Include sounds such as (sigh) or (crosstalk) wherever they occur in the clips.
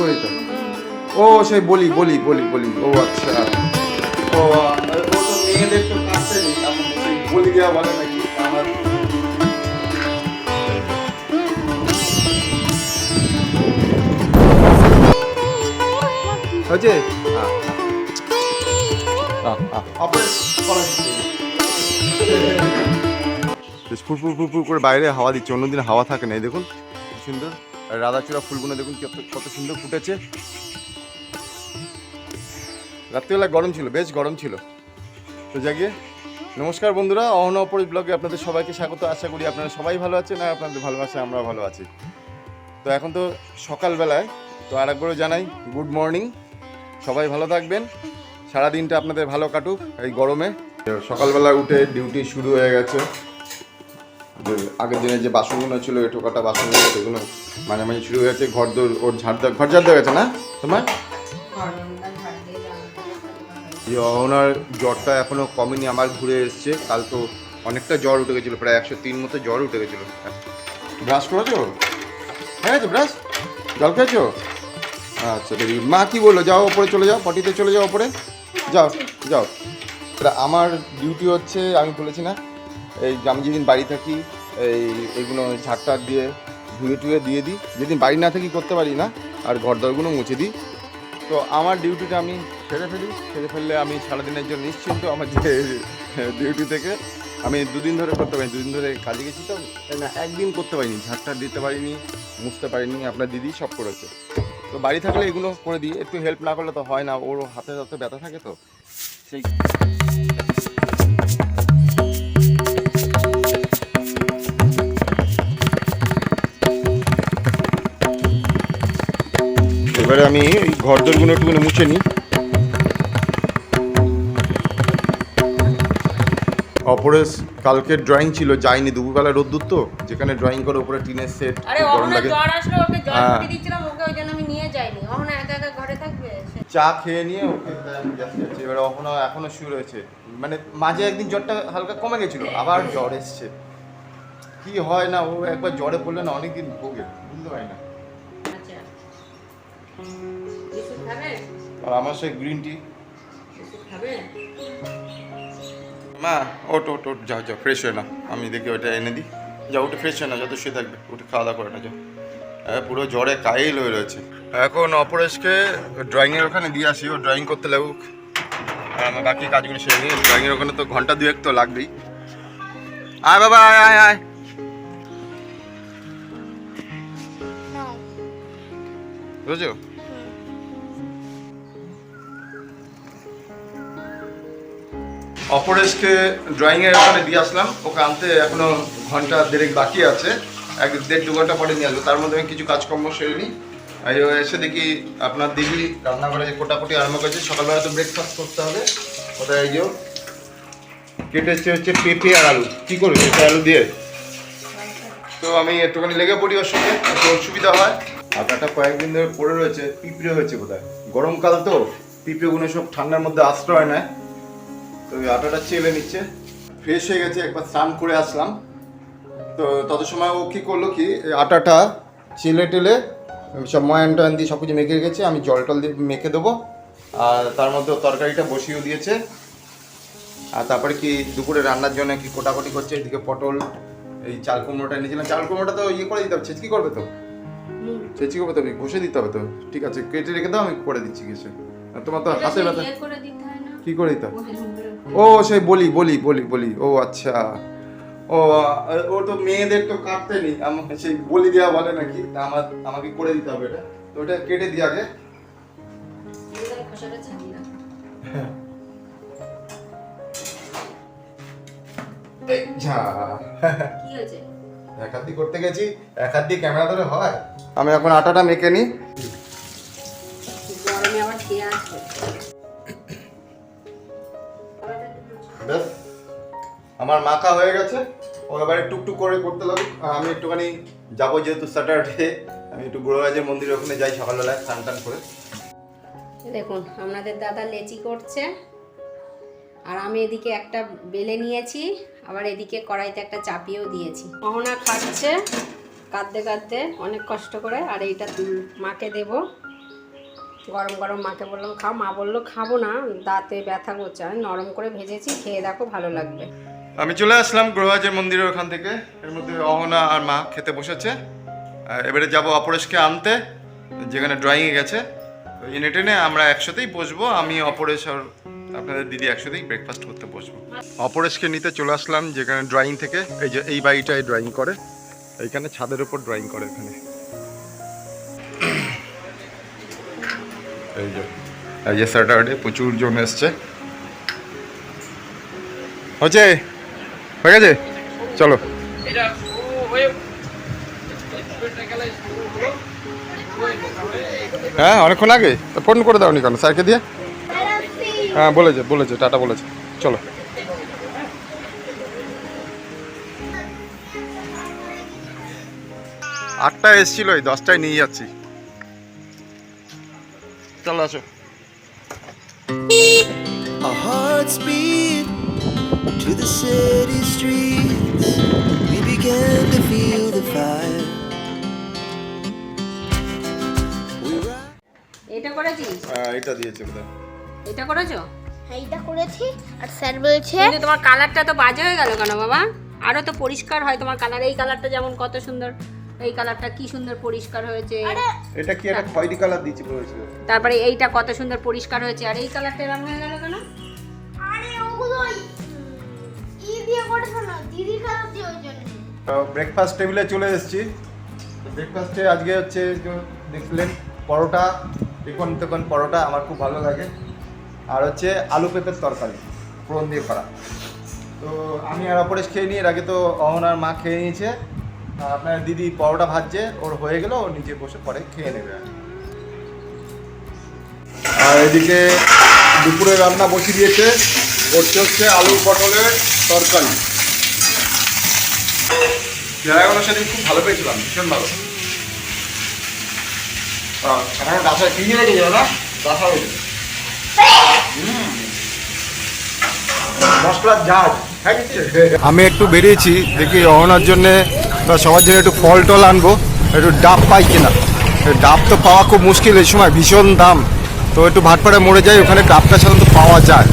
করে হবে? ও, সেই বলি বলি বলি বলি। ও আচ্ছা। ও ও তো তো বলি হয়েছে? ফুরফুর ফুরফুর করে বাইরে হাওয়া দিচ্ছে, অন্যদিন হাওয়া থাকে না দেখুন সুন্দর। রাধাচূড়া ফুলগুলো দেখুন কত সুন্দর ফুটেছে। রাত্রিবেলা গরম ছিল, বেশ গরম ছিল। তো জাগিয়ে, নমস্কার বন্ধুরা অহন অপরিত ব্লগে আপনাদের সবাইকে স্বাগত। আশা করি আপনারা সবাই ভালো আছেন আর আপনাদের ভালোবাসে আমরা ভালো আছি। তো এখন তো সকালবেলায়, তো আর একবারও জানাই, গুড মর্নিং। সবাই ভালো থাকবেন। সারা দিনটা আপনাদের ভালো কাটুক এই গরমে। সকালবেলা উঠে ডিউটি শুরু হয়ে গেছে। আগের দিনের যে বাসনগুলো ছিল এটো কাটা বাসনগুলো সেগুলো মাঝে মাঝে শুরু হয়ে গেছে ঘর দৌড় ওর ঝাড় দেওয়া ঘর ঝাড় দেওয়া গেছে না তোমার? ওনার জ্বরটা এখনও কমেনি আমার ঘুরে এসছে। কাল তো অনেকটা জ্বর উঠে গেছিল প্রায় একশো তিন মতো জ্বর উঠে গেছিল। ব্রাশ করেছ? হয়ে গেছে ব্রাশ। জল খেয়েছো? আচ্ছা দেখি মা কি বলল? যাও ওপরে চলে যাও পটিতে চলে যাও ওপরে। যাও যাও। তা আমার ডিউটি হচ্ছে আমি বলেছি না এই আমি যেদিন বাড়ি থাকি, এই এগুলো ঝাড়টার দিয়ে, ধুয়ে টুয়ে দিয়ে দিই। যেদিন বাড়ি না থাকি করতে পারি না, আর ঘর দরগুলো মুছে দিই। তো আমার ডিউটিটা আমি সেরে ফেলি। সেরে ফেললে আমি সারাদিনের জন্য নিশ্চিন্ত আমার যে ডিউটি থেকে। আমি দুদিন ধরে করতে পারিনি, দুদিন ধরে কাজে গেছি তো। না, একদিন করতে পারিনি, ঝাড়টা দিতে পারিনি, মুছতে পারিনি, আপনার দিদি সব করেছে। তো বাড়ি থাকলে এগুলো করে দিই, একটু হেল্প না করলে তো হয় না, ওর হাতে হাতে ব্যথা থাকে তো। সেই এবারে আমি এই ঘর দরগুলো একটুখানি মুছে নিই। অপরেশ কালকের ড্রয়িং ছিল যাইনি দুপুরবেলা রোদ্দুর তো যেখানে ড্রয়িং করে উপরে টিনের সেট গরম লাগে। হ্যাঁ। অহনা চা খেয়ে নিয়ে ওকে এবারে এখনও এখনও শুরু হয়েছে মানে মাঝে একদিন জ্বরটা হালকা কমে গেছিল আবার জ্বর এসছে। কি হয় না ও একবার জ্বরে পড়লে না অনেকদিন ভোগে বুঝতে পারি না। আর আমার সেই গ্রিন টি। মা ওট ওট ওট যাও যাও ফ্রেশ হয়ে না আমি দেখি ওটা এনে দিই। যাও ওটা ফ্রেশ হয়ে না যত শুয়ে থাকবে। ওটা খাওয়া দাওয়া করে না যাও। হ্যাঁ পুরো জ্বরে কাইল হয়ে রয়েছে। এখন অপরেশকে ড্রয়িংয়ের ওখানে দিয়ে আসি ও ড্রয়িং করতে লাগুক। আর আমার বাকি কাজগুলো সেরে নিই। ড্রয়িংয়ের ওখানে তো ঘণ্টা দুয়েক তো লাগবেই। আয় বাবা আয় আয় আয়। বুঝছ? অপরেশকে ড্রয়িংয়ের ওখানে দিয়ে আসলাম। ওকে আনতে এখনও ঘণ্টা দেড়েক বাকি আছে। এক দেড় দু ঘণ্টা পরে নিয়ে আসব। তার মধ্যে আমি কিছু কাজকর্ম সেরে নিই। এসে দেখি আপনার দিদি রান্নাঘরে কোটাকুটি আরম্ভ করেছে। সকালবেলা তো ব্রেকফাস্ট করতে হবে। ওটা এই যে কেটেছে হচ্ছে পেঁপে আর আলু। কী করবে? পেঁপে আলু দিয়ে? তো আমি একটুখানি লেগে পড়ি ওর সঙ্গে। একটু ওর সুবিধা হয়। আটাটা কয়েকদিন ধরে পড়ে রয়েছে। পিঁপড়ে হয়েছে বোধহয়। গরমকাল তো। পিঁপড়েগুলো সব ঠান্ডার মধ্যে আশ্রয় নেয়। তো ওই আটাটা চেলে নিচ্ছে। ফ্রেশ হয়ে গেছে একবার স্নান করে আসলাম। তো তত সময় ও কী করল কি আটাটা চেলে টেলে সব ময়ান টয়ান দিয়ে সব কিছু মেখে রেখেছে আমি জল টল দিয়ে মেখে দেবো। আর তার মধ্যে তরকারিটা বসিয়েও দিয়েছে। আর তারপরে কি দুপুরে রান্নার জন্য কি কোটাকুটি করছে এদিকে পটল এই চাল কুমড়োটা নিয়েছিলাম চাল কুমড়োটা তো ইয়ে করে দিতে হবে ছেচকি করবে তো? ছেচকি করবে তো ঘষে দিতে হবে তো? ঠিক আছে কেটে রেখে দাও আমি করে দিচ্ছি কিছু আর তোমার তো হাতে ব্যথা। ইয়ে কি করে দিতে হবে ও সেই বলি বলি বলি বলি। ও আচ্ছা। ও ও তো মেয়েদের তো কাটতে নেই। আমাকে সেই বলি দেওয়া বলে নাকি? তা আমার আমাকে করে দিতে হবে এটা। তো ওটা কেটে দিই আগে। (laughs) (laughs) এক হাত দিয়ে করতে গেছি এক হাত দিয়ে ক্যামেরা ধরে হয়। আমি এখন আটাটা মেখে নিই। আমার হয়ে গেছে। ও এবারে টুকটুক করে করতে লাগুক আমি একটুখানি যাব যেহেতু স্যাটারডে আমি একটু গুরুরাজের মন্দির ওখানে যাই সকালবেলায় স্নান টান করে। দেখুন আপনাদের দাদা লেচি করছে। আর আমি এদিকে একটা বেলে নিয়েছি, আবার এদিকে কড়াইতে একটা চাপিয়েও দিয়েছি। অহনা খাচ্ছে, কাঁদতে কাঁদতে অনেক কষ্ট করে, আর এইটা মাকে দেব। গরম গরম মাকে বললাম, খাও। মা বলল, খাব না, দাঁতে ব্যথা করছে। আমি নরম করে ভেজেছি, খেয়ে দেখো ভালো লাগবে। আমি চলে আসলাম গ্রহরাজের মন্দিরের ওখান থেকে। এর মধ্যে অহনা আর মা খেতে বসেছে। এবারে যাব অপরেশকে আনতে, যেখানে ড্রয়িংয়ে গেছে। এনে টেনে আমরা একসাথেই বসবো, আমি, অপরেশ আর আপনাদের দিদি একসাথেই ব্রেকফাস্ট করতে বসবো। অপরেশকে নিতে চলে আসলাম যেখানে ড্রয়িং থেকে। এই যে, এই বাড়িটায় ড্রয়িং করে। এইখানে ছাদের উপর ড্রয়িং করে এখানে। এই যে এই যে স্যাটারডে প্রচুর জন এসছে। হচ্ছে হয়ে গেছে চলো। হ্যাঁ অনেকক্ষণ আগে? তা ফোন করে দাও নি কেন? স্যারকে দিয়ে? হ্যাঁ বলেছে বলেছে টাটা বলেছে। চলো। আটটা এসছিল ওই দশটায় নিয়ে যাচ্ছি। চলো আসো। Our hearts beat to the city streets. We began to feel the fire. এটা করেছিস? হ্যাঁ, এটা দিয়েছে বোধহয়। এটা করেছ? হ্যাঁ, এইটা করেছি। আর স্যার বলছে কিন্তু তোমার কালারটা তো বাজে হয়ে গেল কেন বাবা? আরও তো পরিষ্কার হয় তোমার কালার। এই কালারটা যেমন কত সুন্দর এই কালারটা কি সুন্দর পরিষ্কার হয়েছে। এটা কি একটা খয়েরি কালার দিয়েছে বলেছিল তারপরে এইটা কত সুন্দর পরিষ্কার হয়েছে। আর এই কালারটা এরকম হয়ে গেল কেন? আরে ব্রেকফাস্ট টেবিলে চলে এসেছি। ব্রেকফাস্টে আজকে হচ্ছে দেখলেন পরোটা টিকন টিকন পরোটা আমার খুব ভালো লাগে। আর হচ্ছে আলু পেঁপের তরকারি, ফোড়ন দিয়ে করা। তো আমি আর অপরেশ খেয়ে নিই, এর আগে তো অহনার মা খেয়ে নিয়েছে। আপনার দিদি পরোটা ভাজছে, ওর হয়ে গেল, ও নিজে বসে পরে খেয়ে নেবে। আর এদিকে দুপুরে রান্না বসিয়ে দিয়েছে। করছে হচ্ছে আলু পটলের তরকারি। জায়গাগুলো সেদিন খুব ভালো পেয়েছিলাম, ভীষণ ভালো। এখনও ডাসা কিনে ঝাঁজ আমি একটু বেরিয়েছি, দেখি অহনার জন্য সবার জন্য একটু ফল টল আনব, একটু ডাব পাই কিনা। ডাব তো পাওয়া খুব মুশকিল, এই সময় ভীষণ দাম। তো একটু ভাটপাড়ে মরে যায় ওখানে ডাবটা সাধারণত পাওয়া যায়।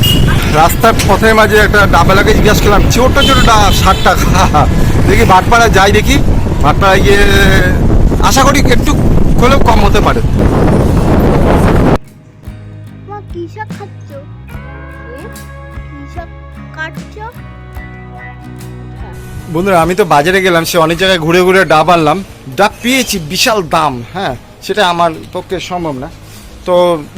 রাস্তার পথের মাঝে একটা ডাব এলাকায় জিজ্ঞাসা করলাম ছোট ছোট ডাব ষাট টাকা? (laughs) দেখি ভাটপাড়া যাই দেখি ভাটপাড়ায় গিয়ে আশা করি একটু হলেও কম হতে পারে। বন্ধুরা আমি তো বাজারে গেলাম সে অনেক জায়গায় ঘুরে ঘুরে ডাব আনলাম। ডাব পেয়েছি বিশাল দাম হ্যাঁ সেটা আমার পক্ষে সম্ভব না। তো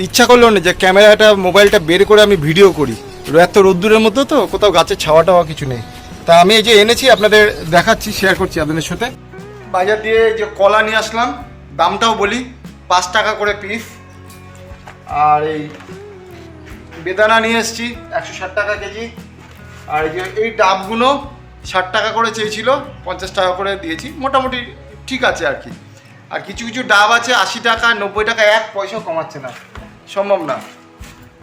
ইচ্ছা করল না যে ক্যামেরাটা মোবাইলটা বের করে আমি ভিডিও করি। এত রোদ্দুরের মধ্যে তো কোথাও গাছের ছাওয়া টাওয়া কিছু নেই। তা আমি এই যে এনেছি, আপনাদের দেখাচ্ছি শেয়ার করছি আপনাদের সাথে। বাজার দিয়ে যে কলা নিয়ে আসলাম, দামটাও বলি, পাঁচ টাকা করে পিস আর এই বেদানা নিয়ে এসেছি, একশো ষাট টাকা কেজি। আর এই যে এই ডাবগুলো ষাট টাকা করে চেয়েছিল, পঞ্চাশ টাকা করে দিয়েছি। মোটামুটি ঠিক আছে আর কি। আর কিছু কিছু ডাব আছে, আশি টাকা, নব্বই টাকা, এক পয়সা কমাচ্ছে না। সম্ভব না।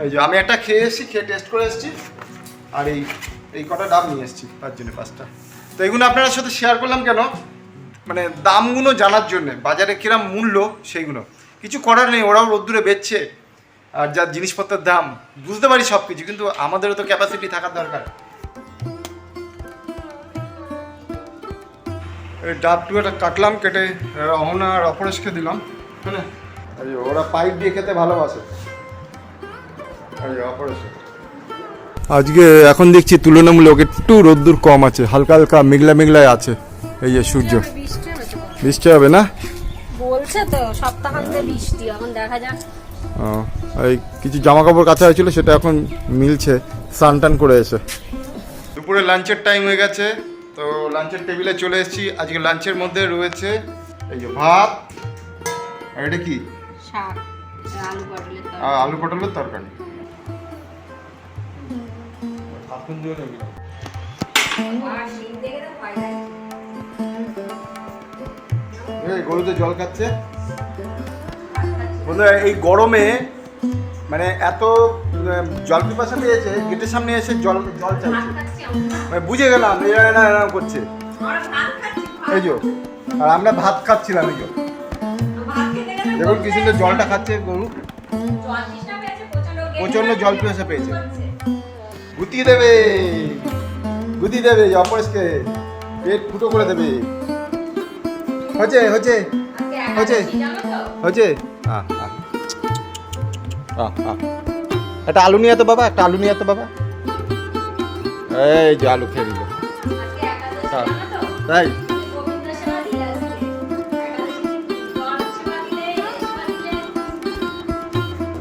এই যে, আমি একটা খেয়ে এসেছি, খেয়ে টেস্ট করে এসেছি, আর এই এই কটা ডাব নিয়ে এসেছি তার জন্য পাঁচটা। তো এগুলো আপনার সাথে শেয়ার করলাম কেন? মানে দামগুলো জানার জন্য, বাজারে কিরম মূল্য, সেইগুলো। কিছু করার নেই, ওরাও রোদ্দুরে বেচছে, আর যা জিনিসপত্রের দাম, বুঝতে পারি সব কিছু কিন্তু আমাদেরও তো ক্যাপাসিটি থাকার দরকার। এই ডাব টুয়াটা কাটলাম, কেটে অহনা আর অপরেশকে দিলাম হ্যাঁ ওরা পাইপ দিয়ে খেতে ভালোবাসে। আজকে এখন দেখছি তুলনামূলক একটু রোদ্দুর কম আছে হালকা হালকা মেঘলা মেঘলায় আছে এই যে সূর্য। বৃষ্টি হবে না? বলছে তো সপ্তাহান্তে বৃষ্টি এখন দেখা যাক। ও, এই কিছু জামা কাপড় কাছা হয়েছিল সেটা এখন মিলছে স্নান টান করে এসে। দুপুরে লাঞ্চের টাইম হয়ে গেছে তো লাঞ্চের টেবিলে চলে এসেছি। আজকে লাঞ্চের মধ্যে রয়েছে এই যে ভাত আর এটা কি? শাক আলু পটলের তরকারি। এই গরুতে জল খাচ্ছে। বন্ধুরা এই গরমে মানে এত জল পিপাসা পেয়েছে গেটের সামনে এসে জল জল চাইছে। মানে বুঝে গেলাম এরা এরা এরকম করছে। আমরা ভাত খাচ্ছি, এই যে আর আমরা ভাত খাচ্ছিলাম এই যে। ভাত দেখুন কি সুন্দর জলটা খাচ্ছে গরু। প্রচণ্ড জল পিপাসা পেয়েছে। গুতিয়ে দেবে গুতিয়ে দেবে অপরেশকে পেট ফুটো করে দেবে। হচ্ছে হচ্ছে হচ্ছে হচ্ছে। একটা আলু নিয়ে তো বাবা একটা আলু নিয়ে তো বাবা। এই যে আলু খেয়ে দিল তাই?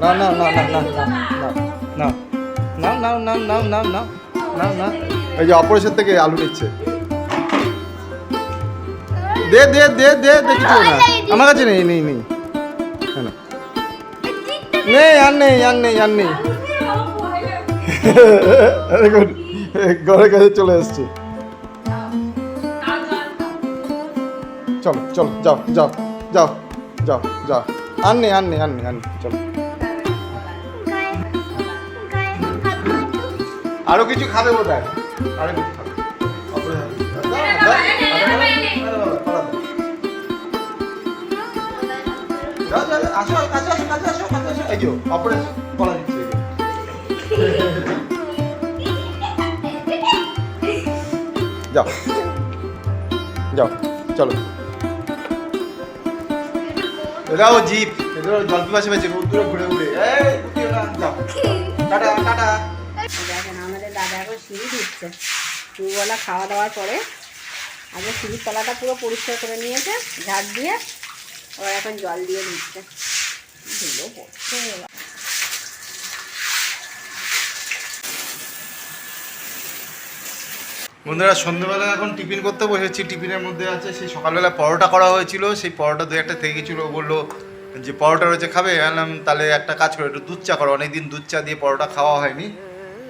না না না না না না না না না না না না না না না এই যে অপারেশন থেকে আলু নিচ্ছে। দে দে দে দে দে, কিছু না। আমার কাছে নেই নেই নেই। না। নেই, আর নেই আর নেই আর নেই। (laughs) দেখুন ঘরের কাছে চলে এসছে। চলো চলো, যাও যাও যাও যাও যাও। আর নেই আর নেই আর নেই আর নেই, চলো। আরও কিছু খাবে বোধ হয় আরও কিছু খাবে। যাও, যাও, যাও, আসো, আসো, আসো, কাছে আসো, কাছে আসো। এই যে, অপরে কলা দিচ্ছে, এই যে। যাও যাও চলো জিপ জল পিপাসে পেয়েছে ঘুরে ঘুরে সিঁড়ি দিচ্ছে। দুবেলা খাওয়া দাওয়ার পরে আগে সিঁড়ির তলাটা পুরো পরিষ্কার করে নিয়েছে, ঝাড় দিয়ে ওরা এখন জল দিয়ে দিচ্ছে। ধুলো পড়ছে বন্ধুরা, সন্ধ্যেবেলা এখন টিফিন করতে বসেছি। টিফিনের মধ্যে আছে, সেই সকালবেলা পরোটা করা হয়েছিল। সেই পরোটা দু একটা থেকে গেছিল বলল যে পরোটা রয়েছে, খাবে? বললাম, তাহলে একটা কাজ করো, একটু দুধ চা করো। অনেকদিন দুধ চা দিয়ে পরোটা খাওয়া হয়নি।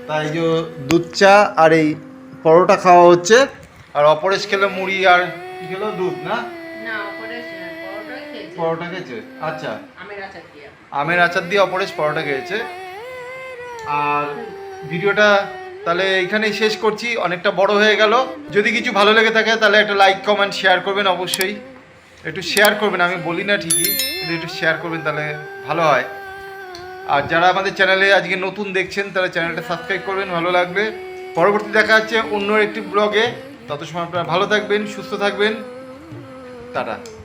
তাই যে দুধ চা আর এই পরোটা খাওয়া হচ্ছে। আর অপরেশ খেলো মুড়ি আর কি খেলো? দুধ না? পরোটা খেয়েছে। আচ্ছা। আমের আচার দিয়ে। আমের আচার দিয়ে অপরেশ পরোটা খেয়েছে। আর ভিডিওটা তাহলে এইখানেই শেষ করছি। অনেকটা বড় হয়ে গেল। যদি কিছু ভালো লেগে থাকে তাহলে একটা লাইক কমেন্ট শেয়ার করবেন অবশ্যই। একটু শেয়ার করবেন আমি বলি না ঠিকই কিন্তু একটু শেয়ার করবেন তাহলে ভালো হয়। আর যারা আমাদের চ্যানেলে আজকে নতুন দেখছেন, তারা চ্যানেলটা সাবস্ক্রাইব করবেন, ভালো লাগবে। পরবর্তী দেখা হচ্ছে অন্য একটি ব্লগে। তত সময় আপনারা ভালো থাকবেন, সুস্থ থাকবেন। টাটা।